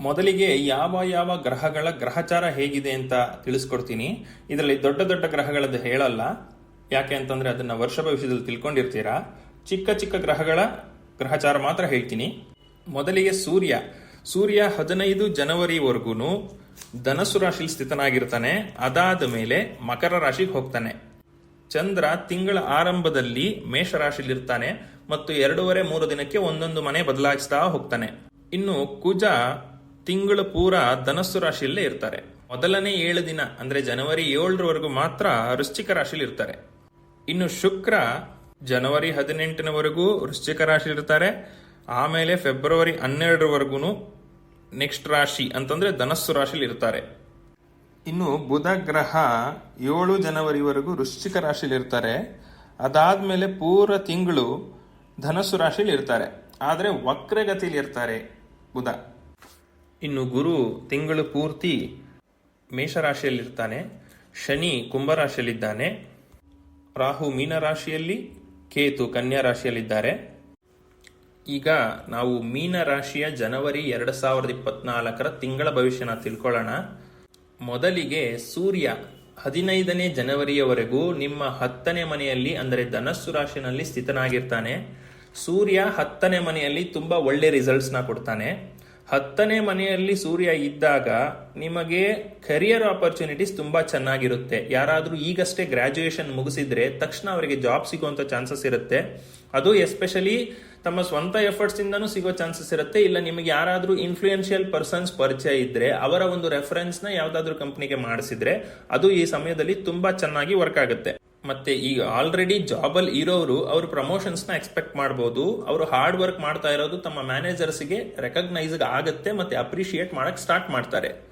ಮೊದಲಿಗೆ ಯಾವ ಯಾವ ಗ್ರಹಗಳ ಗ್ರಹಚಾರ ಹೇಗಿದೆ ಅಂತ ತಿಳಿಸ್ಕೊಡ್ತೀನಿ. ಇದರಲ್ಲಿ ದೊಡ್ಡ ದೊಡ್ಡ ಗ್ರಹಗಳದ್ದು ಹೇಳಲ್ಲ. ಯಾಕೆ ಅಂತಂದ್ರೆ ಅದನ್ನ ವರ್ಷ ಭವಿಷ್ಯದಲ್ಲಿ ತಿಳ್ಕೊಂಡಿರ್ತೀರಾ. ಚಿಕ್ಕ ಚಿಕ್ಕ ಗ್ರಹಗಳ ಗ್ರಹಚಾರ ಮಾತ್ರ ಹೇಳ್ತೀನಿ. ಮೊದಲಿಗೆ ಸೂರ್ಯ. ಸೂರ್ಯ ಹದಿನೈದು ಜನವರಿವರೆಗೂ ಧನಸ್ಸು ರಾಶಿಲಿ ಸ್ಥಿತನಾಗಿರ್ತಾನೆ. ಅದಾದ ಮೇಲೆ ಮಕರ ರಾಶಿಗೆ ಹೋಗ್ತಾನೆ. ಚಂದ್ರ ತಿಂಗಳ ಆರಂಭದಲ್ಲಿ ಮೇಷ ರಾಶಿಲಿರ್ತಾನೆ ಮತ್ತು ಎರಡೂವರೆ ಮೂರು ದಿನಕ್ಕೆ ಒಂದೊಂದು ಮನೆ ಬದಲಾಯಿಸ್ತಾ ಹೋಗ್ತಾನೆ. ಇನ್ನು ಕುಜ ತಿಂಗಳು ಪೂರ ಧನಸ್ಸು ರಾಶಿಯಲ್ಲೇ ಇರ್ತಾರೆ. ಮೊದಲನೇ ಏಳು ದಿನ, ಅಂದ್ರೆ ಜನವರಿ ಏಳರವರೆಗೂ ಮಾತ್ರ ವೃಶ್ಚಿಕ ರಾಶಿಯಲ್ಲಿ ಇರ್ತಾರೆ. ಇನ್ನು ಶುಕ್ರ ಜನವರಿ ಹದಿನೆಂಟನವರೆಗೂ ವೃಶ್ಚಿಕ ರಾಶಿ ಇರ್ತಾರೆ. ಆಮೇಲೆ ಫೆಬ್ರವರಿ ಹನ್ನೆರಡರವರೆಗೂ ನೆಕ್ಸ್ಟ್ ರಾಶಿ ಅಂತಂದ್ರೆ ಧನಸ್ಸು ರಾಶಿಲಿ ಇರ್ತಾರೆ. ಇನ್ನು ಬುಧ ಗ್ರಹ ಏಳು ಜನವರಿವರೆಗೂ ವೃಶ್ಚಿಕ ರಾಶಿಲಿ ಇರ್ತಾರೆ. ಅದಾದ್ಮೇಲೆ ಪೂರ ತಿಂಗಳು ಧನಸ್ಸು ರಾಶಿಲಿ ಇರ್ತಾರೆ. ಆದರೆ ವಕ್ರಗತಿಲಿ ಇರ್ತಾರೆ ಬುಧ. ಇನ್ನು ಗುರು ತಿಂಗಳು ಪೂರ್ತಿ ಮೇಷರಾಶಿಯಲ್ಲಿರ್ತಾನೆ. ಶನಿ ಕುಂಭರಾಶಿಯಲ್ಲಿದ್ದಾನೆ. ರಾಹು ಮೀನರಾಶಿಯಲ್ಲಿ, ಕೇತು ಕನ್ಯಾ ರಾಶಿಯಲ್ಲಿದ್ದಾರೆ ಈಗ ನಾವು ಮೀನ ರಾಶಿಯ ಜನವರಿ ಎರಡು ಸಾವಿರದ ಇಪ್ಪತ್ನಾಲ್ಕರ ತಿಂಗಳ ಭವಿಷ್ಯನ ತಿಳ್ಕೊಳ್ಳೋಣ. ಮೊದಲಿಗೆ ಸೂರ್ಯ ಹದಿನೈದನೇ ಜನವರಿಯವರೆಗೂ ನಿಮ್ಮ ಹತ್ತನೇ ಮನೆಯಲ್ಲಿ, ಅಂದರೆ ಧನಸ್ಸು ರಾಶಿನಲ್ಲಿ ಸ್ಥಿತನಾಗಿರ್ತಾನೆ. ಸೂರ್ಯ ಹತ್ತನೇ ಮನೆಯಲ್ಲಿ ತುಂಬಾ ಒಳ್ಳೆ ರಿಸಲ್ಟ್ಸ್ನ ಕೊಡ್ತಾನೆ. ಹತ್ತನೇ ಮನೆಯಲ್ಲಿ ಸೂರ್ಯ ಇದ್ದಾಗ ನಿಮಗೆ ಕರಿಯರ್ ಆಪರ್ಚುನಿಟೀಸ್ ತುಂಬಾ ಚೆನ್ನಾಗಿರುತ್ತೆ. ಯಾರಾದರೂ ಈಗಷ್ಟೇ ಗ್ರಾಜುಯೇಷನ್ ಮುಗಿಸಿದ್ರೆ ತಕ್ಷಣ ಅವರಿಗೆ ಜಾಬ್ ಸಿಗುವಂತ ಚಾನ್ಸಸ್ ಇರುತ್ತೆ. ಅದು ಎಸ್ಪೆಷಲಿ ತಮ್ಮ ಸ್ವಂತ ಎಫರ್ಟ್ಸ್ ಇಂದನೂ ಸಿಗೋ ಚಾನ್ಸಸ್ ಇರುತ್ತೆ. ಇಲ್ಲ ನಿಮಗೆ ಯಾರಾದರೂ ಇನ್ಫ್ಲೂಯೆನ್ಷಿಯಲ್ ಪರ್ಸನ್ಸ್ ಪರಿಚಯ ಇದ್ರೆ ಅವರ ಒಂದು ರೆಫರೆನ್ಸ್ನ ಯಾವ್ದಾದ್ರು ಕಂಪ್ನಿಗೆ ಮಾಡಿಸಿದ್ರೆ ಅದು ಈ ಸಮಯದಲ್ಲಿ ತುಂಬಾ ಚೆನ್ನಾಗಿ ವರ್ಕ್ ಆಗುತ್ತೆ. ಮತ್ತೆ ಈಗ ಆಲ್ರೆಡಿ ಜಾಬ್ ಅಲ್ಲಿ ಇರೋರು ಅವರು ನ ಎಕ್ಸ್ಪೆಕ್ಟ್ ಮಾಡಬಹುದು ಅವರು ಹಾರ್ಡ್ ವರ್ಕ್ ಮಾಡ್ತಾ ಇರೋದು ತಮ್ಮ ಮ್ಯಾನೇಜರ್ಸ್ಗೆ ರೆಕಗ್ನೈಸ್ ಆಗುತ್ತೆ ಮತ್ತೆ ಅಪ್ರಿಶಿಯೇಟ್ ಮಾಡಕ್ ಸ್ಟಾರ್ಟ್ ಮಾಡ್ತಾರೆ.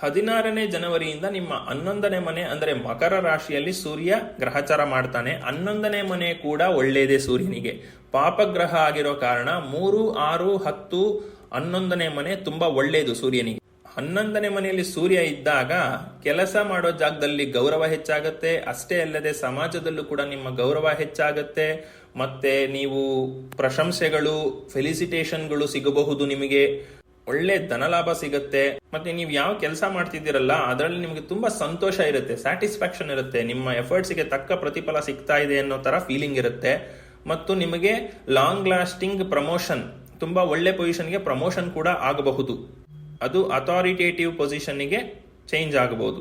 ಹದಿನಾರನೇ ಜನವರಿಯಿಂದ ನಿಮ್ಮ ಹನ್ನೊಂದನೇ ಮನೆ ಅಂದರೆ ಮಕರ ರಾಶಿಯಲ್ಲಿ ಸೂರ್ಯ ಗ್ರಹಚಾರ ಮಾಡ್ತಾನೆ. ಹನ್ನೊಂದನೇ ಮನೆ ಕೂಡ ಒಳ್ಳೆಯದೇ ಸೂರ್ಯನಿಗೆ. ಪಾಪಗ್ರಹ ಆಗಿರೋ ಕಾರಣ ಮೂರು, ಆರು, ಹತ್ತು, ಹನ್ನೊಂದನೇ ಮನೆ ತುಂಬಾ ಒಳ್ಳೆಯದು ಸೂರ್ಯನಿಗೆ. ಹನ್ನೊಂದನೇ ಮನೆಯಲ್ಲಿ ಸೂರ್ಯ ಇದ್ದಾಗ ಕೆಲಸ ಮಾಡೋ ಜಾಗದಲ್ಲಿ ಗೌರವ ಹೆಚ್ಚಾಗತ್ತೆ. ಅಷ್ಟೇ ಅಲ್ಲದೆ ಸಮಾಜದಲ್ಲೂ ಕೂಡ ನಿಮ್ಮ ಗೌರವ ಹೆಚ್ಚಾಗತ್ತೆ. ಮತ್ತೆ ನೀವು ಪ್ರಶಂಸೆಗಳು ಫೆಲಿಸಿಟೇಷನ್ಗಳು ಸಿಗಬಹುದು ನಿಮಗೆ. ಒಳ್ಳೆ ಧನಲಾಭ ಸಿಗುತ್ತೆ. ಮತ್ತೆ ನೀವು ಯಾವ ಕೆಲಸ ಮಾಡ್ತಿದ್ದೀರಲ್ಲ, ಅದರಲ್ಲಿ ನಿಮಗೆ ತುಂಬಾ ಸಂತೋಷ ಇರುತ್ತೆ ಸ್ಯಾಟಿಸ್ಫ್ಯಾಕ್ಷನ್ ಇರುತ್ತೆ. ನಿಮ್ಮ ಎಫರ್ಟ್ಸ್ಗೆ ತಕ್ಕ ಪ್ರತಿಫಲ ಸಿಗ್ತಾ ಇದೆ ಅನ್ನೋ ತರ ಫೀಲಿಂಗ್ ಇರುತ್ತೆ. ಮತ್ತು ನಿಮಗೆ ಲಾಂಗ್ ಲಾಸ್ಟಿಂಗ್ ಪ್ರಮೋಷನ್ ತುಂಬಾ ಒಳ್ಳೆ ಪೊಸಿಷನ್ಗೆ ಪ್ರಮೋಷನ್ ಕೂಡ ಆಗಬಹುದು. ಅದು ಅಥಾರಿಟೇಟಿವ್ ಪೊಸಿಷನ್ಗೆ ಚೇಂಜ್ ಆಗಬಹುದು.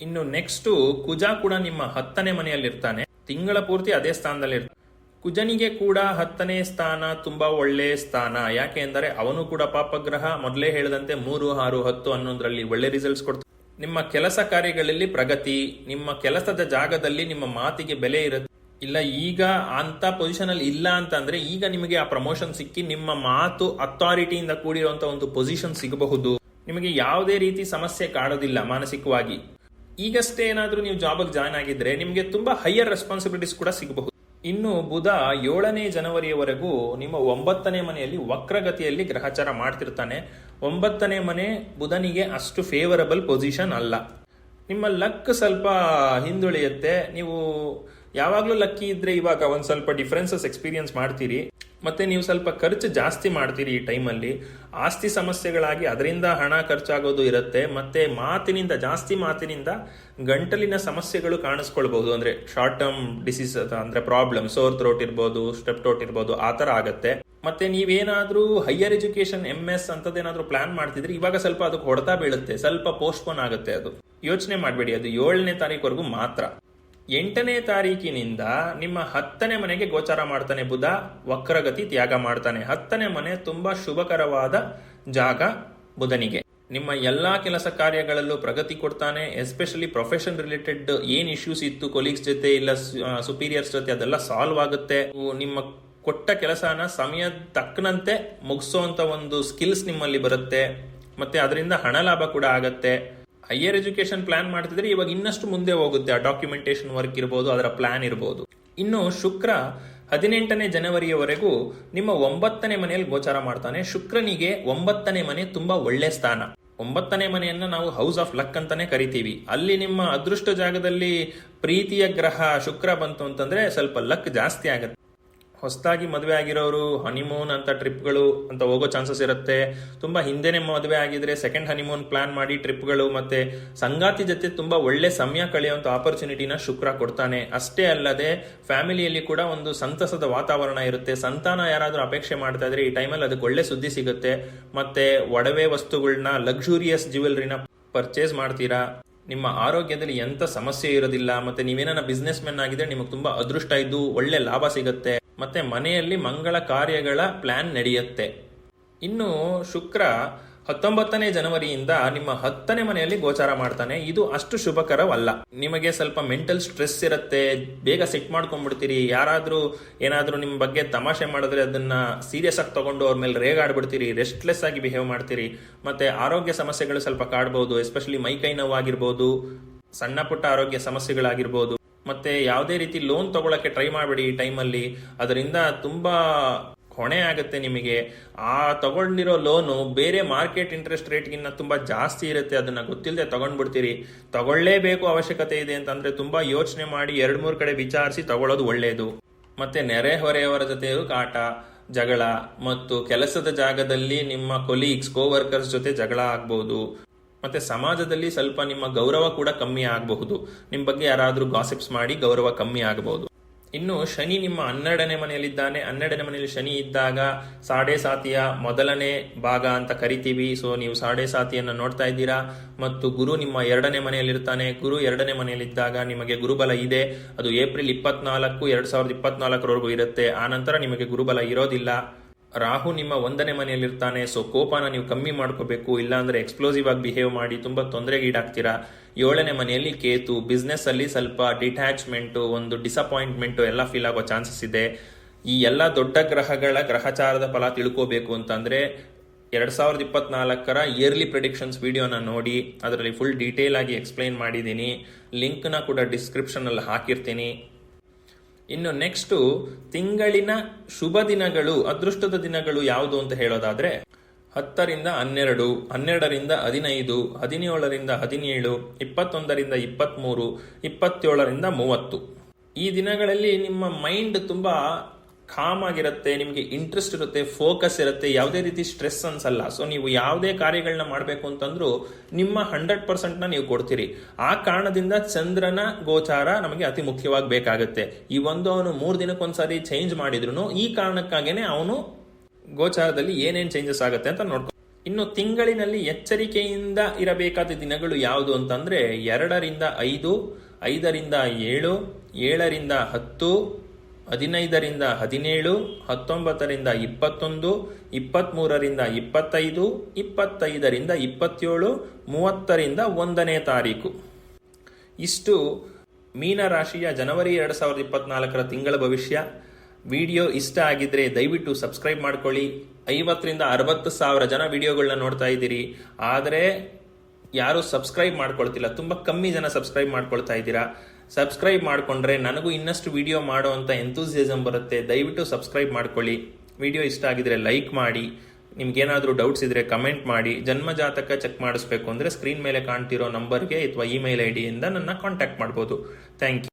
ಇನ್ನು ನೆಕ್ಸ್ಟ್ ಕುಜ ಕೂಡ ನಿಮ್ಮ ಹತ್ತನೇ ಮನೆಯಲ್ಲಿರ್ತಾನೆ. ತಿಂಗಳ ಪೂರ್ತಿ ಅದೇ ಸ್ಥಾನದಲ್ಲಿ ಇರ್ತಾನೆ. ಕುಜನಿಗೆ ಕೂಡ ಹತ್ತನೇ ಸ್ಥಾನ ತುಂಬಾ ಒಳ್ಳೆ ಸ್ಥಾನ. ಯಾಕೆ ಅಂದರೆ ಅವನು ಕೂಡ ಪಾಪಗ್ರಹ, ಮೊದಲೇ ಹೇಳಿದಂತೆ ಮೂರು, ಆರು, ಹತ್ತು ಹನ್ನೊಂದರಲ್ಲಿ ಒಳ್ಳೆ ರಿಸಲ್ಟ್ಸ್ ಕೊಡ್ತಾರೆ ನಿಮ್ಮ ಕೆಲಸ ಕಾರ್ಯಗಳಲ್ಲಿ ಪ್ರಗತಿ, ನಿಮ್ಮ ಕೆಲಸದ ಜಾಗದಲ್ಲಿ ನಿಮ್ಮ ಮಾತಿಗೆ ಬೆಲೆ ಇರುತ್ತೆ ಇಲ್ಲ, ಈಗ ಅಂತ ಪೊಸಿಷನ್ ಅಲ್ಲಿ ಇಲ್ಲ ಅಂತಂದ್ರೆ ಈಗ ನಿಮಗೆ ಆ ಪ್ರಮೋಷನ್ ಸಿಕ್ಕಿ ನಿಮ್ಮ ಮಾತು ಅಥಾರಿಟಿಯಿಂದ ಕೂಡಿರುವಂತ ಒಂದು ಪೊಸಿಷನ್ ಸಿಗಬಹುದು. ನಿಮಗೆ ಯಾವುದೇ ರೀತಿ ಸಮಸ್ಯೆ ಕಾಡೋದಿಲ್ಲ ಮಾನಸಿಕವಾಗಿ. ಈಗಷ್ಟೇ ಏನಾದರೂ ನೀವು ಜಾಬ್ ಜಾಯ್ನ್ ಆಗಿದ್ರೆ ನಿಮಗೆ ತುಂಬಾ ಹೈಯರ್ ರೆಸ್ಪಾನ್ಸಿಬಿಲಿಟೀಸ್ ಕೂಡ ಸಿಗಬಹುದು. ಇನ್ನು ಬುಧ ಏಳನೇ ಜನವರಿಯವರೆಗೂ ನಿಮ್ಮ ಒಂಬತ್ತನೇ ಮನೆಯಲ್ಲಿ ವಕ್ರಗತಿಯಲ್ಲಿ ಗ್ರಹಚಾರ ಮಾಡ್ತಿರ್ತಾನೆ. ಒಂಬತ್ತನೇ ಮನೆ ಬುಧನಿಗೆ ಅಷ್ಟು ಫೇವರಬಲ್ ಪೊಸಿಷನ್ ಅಲ್ಲ. ನಿಮ್ಮ ಲಕ್ ಸ್ವಲ್ಪ ಹಿಂದುಳಿಯುತ್ತೆ. ನೀವು ಯಾವಾಗಲೂ ಲಕ್ಕಿ ಇದ್ರೆ ಇವಾಗ ಒಂದು ಸ್ವಲ್ಪ ಡಿಫ್ರೆನ್ಸಸ್ ಎಕ್ಸ್ಪೀರಿಯನ್ಸ್ ಮಾಡ್ತೀರಿ. ಮತ್ತೆ ನೀವು ಸ್ವಲ್ಪ ಖರ್ಚು ಜಾಸ್ತಿ ಮಾಡ್ತೀರಿ ಈ ಟೈಮಲ್ಲಿ ಆಸ್ತಿ ಸಮಸ್ಯೆಗಳಾಗಿ ಅದರಿಂದ ಹಣ ಖರ್ಚಾಗೋದು ಇರುತ್ತೆ. ಮತ್ತೆ ಮಾತಿನಿಂದ, ಜಾಸ್ತಿ ಮಾತಿನಿಂದ ಗಂಟಲಿನ ಸಮಸ್ಯೆಗಳು ಕಾಣಿಸ್ಕೊಳ್ಬಹುದು. ಅಂದ್ರೆ ಶಾರ್ಟ್ ಟರ್ಮ್ ಡಿಸೀಸ್ ಅಂದ್ರೆ ಪ್ರಾಬ್ಲಮ್ ಸೋರ್ ಥ್ರೋಟ್ ಇರ್ಬೋದು ಸ್ಟೆಪ್ ಟೋಟ್ ಇರ್ಬೋದು, ಆ ತರ ಆಗತ್ತೆ. ಮತ್ತೆ ನೀವೇನಾದ್ರೂ ಹೈಯರ್ ಎಜುಕೇಶನ್ ಎಂ ಎಸ್ ಅಂತದೇನಾದ್ರೂ ಪ್ಲಾನ್ ಮಾಡ್ತಿದ್ರೆ ಇವಾಗ ಸ್ವಲ್ಪ ಅದಕ್ಕೆ ಹೊಡೆತ ಬೀಳುತ್ತೆ. ಸ್ವಲ್ಪ ಪೋಸ್ಟ್ಪೋನ್ ಆಗುತ್ತೆ ಅದು. ಯೋಚನೆ ಮಾಡಬೇಡಿ, ಅದು ಏಳನೇ ತಾರೀಕುವರೆಗೂ ಮಾತ್ರ. ಎಂಟನೇ ತಾರೀಕಿನಿಂದ ನಿಮ್ಮ ಹತ್ತನೇ ಮನೆಗೆ ಗೋಚಾರ ಮಾಡ್ತಾನೆ ಬುಧ, ವಕ್ರಗತಿ ತ್ಯಾಗ ಮಾಡ್ತಾನೆ. ಹತ್ತನೇ ಮನೆ ತುಂಬಾ ಶುಭಕರವಾದ ಜಾಗ ಬುಧನಿಗೆ. ನಿಮ್ಮ ಎಲ್ಲಾ ಕೆಲಸ ಕಾರ್ಯಗಳಲ್ಲೂ ಪ್ರಗತಿ ಕೊಡ್ತಾನೆ. ಎಸ್ಪೆಷಲಿ ಪ್ರೊಫೆಷನ್ ರಿಲೇಟೆಡ್ ಏನ್ ಇಶ್ಯೂಸ್ ಇತ್ತು ಕೊಲೀಗ್ಸ್ ಜೊತೆ ಇಲ್ಲ ಸುಪೀರಿಯರ್ಸ್ ಜೊತೆ ಅದೆಲ್ಲ ಸಾಲ್ವ್ ಆಗುತ್ತೆ. ನಿಮ್ಮ ಕೊಟ್ಟ ಕೆಲಸನ ಸಮಯ ತಕ್ಕನಂತೆ ಮುಗಿಸೋ ಒಂದು ಸ್ಕಿಲ್ಸ್ ನಿಮ್ಮಲ್ಲಿ ಬರುತ್ತೆ. ಮತ್ತೆ ಅದರಿಂದ ಹಣ ಲಾಭ ಕೂಡ ಆಗತ್ತೆ. ಹೈಯರ್ ಎಜುಕೇಶನ್ ಪ್ಲಾನ್ ಮಾಡ್ತಿದ್ರೆ ಇವಾಗ ಇನ್ನಷ್ಟು ಮುಂದೆ ಹೋಗುತ್ತೆ. ಆ ಡಾಕ್ಯುಮೆಂಟೇಶನ್ ವರ್ಕ್ ಇರಬಹುದು ಅದರ ಪ್ಲಾನ್ ಇರ್ಬೋದು. ಇನ್ನು ಶುಕ್ರ ಹದಿನೆಂಟನೇ ಜನವರಿಯವರೆಗೂ ನಿಮ್ಮ ಒಂಬತ್ತನೇ ಮನೆಯಲ್ಲಿ ಗೋಚಾರ ಮಾಡ್ತಾನೆ. ಶುಕ್ರನಿಗೆ ಒಂಬತ್ತನೇ ಮನೆ ತುಂಬಾ ಒಳ್ಳೆ ಸ್ಥಾನ. ಒಂಬತ್ತನೇ ಮನೆಯನ್ನ ನಾವು ಹೌಸ್ ಆಫ್ ಲಕ್ ಅಂತಾನೆ ಕರಿತೀವಿ. ಅಲ್ಲಿ ನಿಮ್ಮ ಅದೃಷ್ಟ ಜಾಗದಲ್ಲಿ ಪ್ರೀತಿಯ ಗ್ರಹ ಶುಕ್ರ ಬಂತು ಅಂತಂದ್ರೆ ಸ್ವಲ್ಪ ಲಕ್ ಜಾಸ್ತಿ ಆಗುತ್ತೆ. ಹೊಸದಾಗಿ ಮದುವೆ ಆಗಿರೋರು ಹನಿಮೂನ್ ಅಂತ ಟ್ರಿಪ್ಗಳು ಅಂತ ಹೋಗೋ ಚಾನ್ಸಸ್ ಇರುತ್ತೆ. ತುಂಬಾ ಹಿಂದೆನೆ ಮದುವೆ ಆಗಿದ್ರೆ ಸೆಕೆಂಡ್ ಹನಿಮೂನ್ ಪ್ಲಾನ್ ಮಾಡಿ ಟ್ರಿಪ್ಗಳು ಮತ್ತೆ ಸಂಗಾತಿ ಜೊತೆ ತುಂಬಾ ಒಳ್ಳೆ ಸಮಯ ಕಳೆಯುವಂಥ ಆಪರ್ಚುನಿಟಿನ ಶುಕ್ರ ಕೊಡ್ತಾನೆ. ಅಷ್ಟೇ ಅಲ್ಲದೆ ಫ್ಯಾಮಿಲಿಯಲ್ಲಿ ಕೂಡ ಒಂದು ಸಂತಸದ ವಾತಾವರಣ ಇರುತ್ತೆ. ಸಂತಾನ ಯಾರಾದರೂ ಅಪೇಕ್ಷೆ ಮಾಡ್ತಾ ಇದ್ರೆ ಈ ಟೈಮಲ್ಲಿ ಅದಕ್ಕೆ ಒಳ್ಳೆ ಸುದ್ದಿ ಸಿಗುತ್ತೆ. ಮತ್ತೆ ಒಡವೆ ವಸ್ತುಗಳನ್ನ ಲಕ್ಸುರಿಯಸ್ ಜ್ಯುವೆಲ್ರಿನ ಪರ್ಚೇಸ್ ಮಾಡ್ತೀರಾ? ನಿಮ್ಮ ಆರೋಗ್ಯದಲ್ಲಿ ಎಂತ ಸಮಸ್ಯೆ ಇರೋದಿಲ್ಲ. ಮತ್ತೆ ನೀವೇನ ಬಿಸ್ನೆಸ್ ಮೆನ್ ಆಗಿದ್ರೆ ನಿಮಗೆ ತುಂಬಾ ಅದೃಷ್ಟ ಇದ್ದು ಒಳ್ಳೆ ಲಾಭ ಸಿಗುತ್ತೆ. ಮತ್ತೆ ಮನೆಯಲ್ಲಿ ಮಂಗಳ ಕಾರ್ಯಗಳ ಪ್ಲಾನ್ ನಡೆಯುತ್ತೆ. ಇನ್ನು ಶುಕ್ರ ಹತ್ತೊಂಬತ್ತನೇ ಜನವರಿಯಿಂದ ನಿಮ್ಮ ಹತ್ತನೇ ಮನೆಯಲ್ಲಿ ಗೋಚಾರ ಮಾಡ್ತಾನೆ. ಇದು ಅಷ್ಟು ಶುಭಕರವಲ್ಲ. ನಿಮಗೆ ಸ್ವಲ್ಪ ಮೆಂಟಲ್ ಸ್ಟ್ರೆಸ್ ಇರುತ್ತೆ. ಬೇಗ ಸೆಟ್ ಮಾಡ್ಕೊಂಡ್ಬಿಡ್ತೀರಿ. ಯಾರಾದರೂ ಏನಾದರೂ ನಿಮ್ಮ ಬಗ್ಗೆ ತಮಾಷೆ ಮಾಡಿದ್ರೆ ಅದನ್ನ ಸೀರಿಯಸ್ ಆಗಿ ತಗೊಂಡು ಅವ್ರ ಮೇಲೆ ರೇಗಾಡ್ಬಿಡ್ತೀರಿ ರೆಸ್ಟ್ಲೆಸ್ ಆಗಿ ಬಿಹೇವ್ ಮಾಡ್ತೀರಿ. ಮತ್ತೆ ಆರೋಗ್ಯ ಸಮಸ್ಯೆಗಳು ಸ್ವಲ್ಪ ಕಾಡ್ಬೋದು. ಎಸ್ಪೆಷಲಿ ಮೈಕೈ ನೋವಾಗಿರ್ಬೋದು. ಸಣ್ಣ ಪುಟ್ಟ ಆರೋಗ್ಯ ಸಮಸ್ಯೆಗಳಾಗಿರ್ಬೋದು. ಮತ್ತೆ ಯಾವುದೇ ರೀತಿ ಲೋನ್ ತಗೊಳಕ್ಕೆ ಟ್ರೈ ಮಾಡಬೇಡಿ ಈ ಟೈಮಲ್ಲಿ ಅದರಿಂದ ತುಂಬಾ ಹೊಣೆ ಆಗುತ್ತೆ ನಿಮಗೆ. ಆ ತಗೊಂಡಿರೋ ಲೋನು ಬೇರೆ ಮಾರ್ಕೆಟ್ ಇಂಟ್ರೆಸ್ಟ್ ರೇಟ್ಗಿನ್ನ ತುಂಬಾ ಜಾಸ್ತಿ ಇರುತ್ತೆ. ಅದನ್ನ ಗೊತ್ತಿಲ್ಲದೆ ತಗೊಂಡ್ಬಿಡ್ತೀರಿ. ತಗೊಳ್ಳೇಬೇಕು ಅವಶ್ಯಕತೆ ಇದೆ ಅಂತಂದ್ರೆ ತುಂಬಾ ಯೋಚನೆ ಮಾಡಿ ಎರಡ್ ಮೂರ್ ಕಡೆ ವಿಚಾರಿಸಿ ತಗೊಳ್ಳೋದು ಒಳ್ಳೆಯದು ಮತ್ತೆ ನೆರೆಹೊರೆಯವರ ಜೊತೆಯೂ ಕಾಟ, ಜಗಳ ಮತ್ತು ಕೆಲಸದ ಜಾಗದಲ್ಲಿ ನಿಮ್ಮ ಕೊಲೀಗ್ಸ್ ಕೋವರ್ಕರ್ಸ್ ಜೊತೆ ಜಗಳ ಆಗ್ಬಹುದು ಮತ್ತೆ ಸಮಾಜದಲ್ಲಿ ಸ್ವಲ್ಪ ನಿಮ್ಮ ಗೌರವ ಕೂಡ ಕಮ್ಮಿ ಆಗಬಹುದು. ನಿಮ್ಮ ಬಗ್ಗೆ ಯಾರಾದರೂ ಗಾಸಿಪ್ಸ್ ಮಾಡಿ ಗೌರವ ಕಮ್ಮಿ ಆಗಬಹುದು. ಇನ್ನು ಶನಿ ನಿಮ್ಮ ಹನ್ನೆರಡನೇ ಮನೆಯಲ್ಲಿದ್ದಾನೆ. ಹನ್ನೆರಡನೇ ಮನೆಯಲ್ಲಿ ಶನಿ ಇದ್ದಾಗ ಸಾಡೆ ಸಾತಿಯ ಮೊದಲನೇ ಭಾಗ ಅಂತ ಕರಿತೀವಿ. ಸೊ ನೀವು ಸಾಡೆ ಸಾತಿಯನ್ನು ನೋಡ್ತಾ ಇದ್ದೀರಾ. ಮತ್ತು ಗುರು ನಿಮ್ಮ ಎರಡನೇ ಮನೆಯಲ್ಲಿರ್ತಾನೆ. ಗುರು ಎರಡನೇ ಮನೆಯಲ್ಲಿದ್ದಾಗ ನಿಮಗೆ ಗುರುಬಲ ಇದೆ. ಅದು ಏಪ್ರಿಲ್ ಇಪ್ಪತ್ನಾಲ್ಕು, ಎರಡು ಸಾವಿರದ ಇಪ್ಪತ್ನಾಲ್ಕರವರೆಗೂ ಇರುತ್ತೆ. ಆ ನಂತರ ನಿಮಗೆ ಗುರುಬಲ ಇರೋದಿಲ್ಲ. ರಾಹು ನಿಮ್ಮ ಒಂದನೇ ಮನೆಯಲ್ಲಿರ್ತಾನೆ ಸೊ ಕೋಪನ ನೀವು ಕಮ್ಮಿ ಮಾಡ್ಕೋಬೇಕು, ಇಲ್ಲಾಂದ್ರೆ ಎಕ್ಸ್ಪ್ಲೋಸಿವ್ ಆಗಿ ಬಿಹೇವ್ ಮಾಡಿ ತುಂಬಾ ತೊಂದರೆಗೀಡಾಗ್ತೀರಾ ಏಳನೇ ಮನೆಯಲ್ಲಿ ಕೇತು ಬಿಸ್ನೆಸ್ ಅಲ್ಲಿ ಸ್ವಲ್ಪ ಡಿಟ್ಯಾಚ್ಮೆಂಟ್ ಒಂದು ಡಿಸಪಾಯಿಂಟ್ಮೆಂಟ್ ಎಲ್ಲ ಫೀಲ್ ಆಗೋ ಚಾನ್ಸಸ್ ಇದೆ. ಈ ಎಲ್ಲ ದೊಡ್ಡ ಗ್ರಹಗಳ ಗ್ರಹಚಾರದ ಫಲ ತಿಳ್ಕೋಬೇಕು ಅಂತಂದ್ರೆ, ಎರಡ್ ಸಾವಿರದ ಇಪ್ಪತ್ನಾಲ್ಕರ ಇಯರ್ಲಿ ಪ್ರಿಡಿಕ್ಷನ್ಸ್ ವಿಡಿಯೋನ ನೋಡಿ, ಅದರಲ್ಲಿ ಫುಲ್ ಡೀಟೇಲ್ ಆಗಿ ಎಕ್ಸ್ಪ್ಲೈನ್ ಮಾಡಿದ್ದೀನಿ. ಲಿಂಕ್ನ ಕೂಡ ಡಿಸ್ಕ್ರಿಪ್ಷನ್ ಅಲ್ಲಿ ಹಾಕಿರ್ತೀನಿ. ಇನ್ನು ನೆಕ್ಸ್ಟ್ ತಿಂಗಳಿನ ಶುಭ ದಿನಗಳು, ಅದೃಷ್ಟದ ದಿನಗಳು ಯಾವುದು ಅಂತ ಹೇಳೋದಾದ್ರೆ, ಹತ್ತರಿಂದ ಹನ್ನೆರಡು, ಹನ್ನೆರಡರಿಂದ ಹದಿನೈದು, ಹದಿನೇಳರಿಂದ ಹದಿನೇಳು, ಇಪ್ಪತ್ತೊಂದರಿಂದ ಇಪ್ಪತ್ತ್ಮೂರು ಇಪ್ಪತ್ತೇಳರಿಂದ ಮೂವತ್ತು. ಈ ದಿನಗಳಲ್ಲಿ ನಿಮ್ಮ ಮೈಂಡ್ ತುಂಬಾ ಕಾಮ್ ಆಗಿರುತ್ತೆ, ನಿಮಗೆ ಇಂಟ್ರೆಸ್ಟ್ ಇರುತ್ತೆ ಫೋಕಸ್ ಇರುತ್ತೆ, ಯಾವುದೇ ರೀತಿ ಸ್ಟ್ರೆಸ್ ಅನ್ಸಲ್ಲ. ಸೊ ನೀವು ಯಾವುದೇ ಕಾರ್ಯಗಳನ್ನ ಮಾಡಬೇಕು ಅಂತಂದ್ರೂ ನಿಮ್ಮ ಹಂಡ್ರೆಡ್ ಪರ್ಸೆಂಟ್ನ ನೀವು ಕೊಡ್ತೀರಿ. ಆ ಕಾರಣದಿಂದ ಚಂದ್ರನ ಗೋಚಾರ ನಮಗೆ ಅತಿ ಮುಖ್ಯವಾಗಿ ಬೇಕಾಗುತ್ತೆ. ಈ ಒಂದು ಅವನು ಮೂರು ದಿನಕ್ಕೊಂದ್ಸರಿ ಚೇಂಜ್ ಮಾಡಿದ್ರು ಈ ಕಾರಣಕ್ಕಾಗೇನೆ ಅವನು ಗೋಚಾರದಲ್ಲಿ ಏನೇನ್ ಚೇಂಜಸ್ ಆಗುತ್ತೆ ಅಂತ ನೋಡ್ಕೊ ಇನ್ನು ತಿಂಗಳಿನಲ್ಲಿ ಎಚ್ಚರಿಕೆಯಿಂದ ಇರಬೇಕಾದ ದಿನಗಳು ಯಾವುದು ಅಂತಂದ್ರೆ, ಎರಡರಿಂದ ಐದು, ಐದರಿಂದ ಏಳು, ಏಳರಿಂದ ಹತ್ತು ಹದಿನೈದರಿಂದ ಹದಿನೇಳು, ಹತ್ತೊಂಬತ್ತರಿಂದ ಇಪ್ಪತ್ತೊಂದು ಇಪ್ಪತ್ತ್ಮೂರರಿಂದ ಇಪ್ಪತ್ತೈದು, ಇಪ್ಪತ್ತೈದರಿಂದ ಇಪ್ಪತ್ತೇಳು, ಮೂವತ್ತರಿಂದ ಒಂದನೇ ತಾರೀಕು. ಇಷ್ಟು ಮೀನರಾಶಿಯ ಜನವರಿ ಎರಡು ಸಾವಿರದ ಇಪ್ಪತ್ನಾಲ್ಕರ ತಿಂಗಳ ಭವಿಷ್ಯ. ವಿಡಿಯೋ ಇಷ್ಟ ಆಗಿದ್ರೆ ದಯವಿಟ್ಟು ಸಬ್ಸ್ಕ್ರೈಬ್ ಮಾಡ್ಕೊಳ್ಳಿ. ಐವತ್ತರಿಂದ ಅರವತ್ತು ಸಾವಿರ ಜನ ವಿಡಿಯೋಗಳನ್ನ ನೋಡ್ತಾ ಇದ್ದೀರಿ. ಆದರೆ ಯಾರು ಸಬ್ಸ್ಕ್ರೈಬ್ ಮಾಡ್ಕೊಳ್ತಿಲ್ಲ. ತುಂಬ ಕಮ್ಮಿ ಜನ ಸಬ್ಸ್ಕ್ರೈಬ್ ಮಾಡ್ಕೊಳ್ತಾ ಇದ್ದೀರಾ. ಸಬ್ಸ್ಕ್ರೈಬ್ ಮಾಡಿಕೊಂಡ್ರೆ ನನಗೂ ಇನ್ನಷ್ಟು ವಿಡಿಯೋ ಮಾಡೋ ಅಂತ ಎಂತೂಸಿಯಸಮ್ ಬರುತ್ತೆ. ದಯವಿಟ್ಟು ಸಬ್ಸ್ಕ್ರೈಬ್ ಮಾಡ್ಕೊಳ್ಳಿ. ವಿಡಿಯೋ ಇಷ್ಟ ಆಗಿದ್ರೆ ಲೈಕ್ ಮಾಡಿ. ನಿಮ್ಗೇನಾದರೂ ಡೌಟ್ಸ್ ಇದ್ರೆ ಕಮೆಂಟ್ ಮಾಡಿ. ಜನ್ಮ ಜಾತಕ ಚೆಕ್ ಮಾಡಿಸ್ಬೇಕು ಅಂದರೆ ಸ್ಕ್ರೀನ್ ಮೇಲೆ ಕಾಣ್ತಿರೋ ನಂಬರ್ಗೆ ಅಥವಾ ಇಮೇಲ್ ಐ ಡಿಯಿಂದ ನನ್ನ ಕಾಂಟ್ಯಾಕ್ಟ್ ಮಾಡ್ಬೋದು. Thank you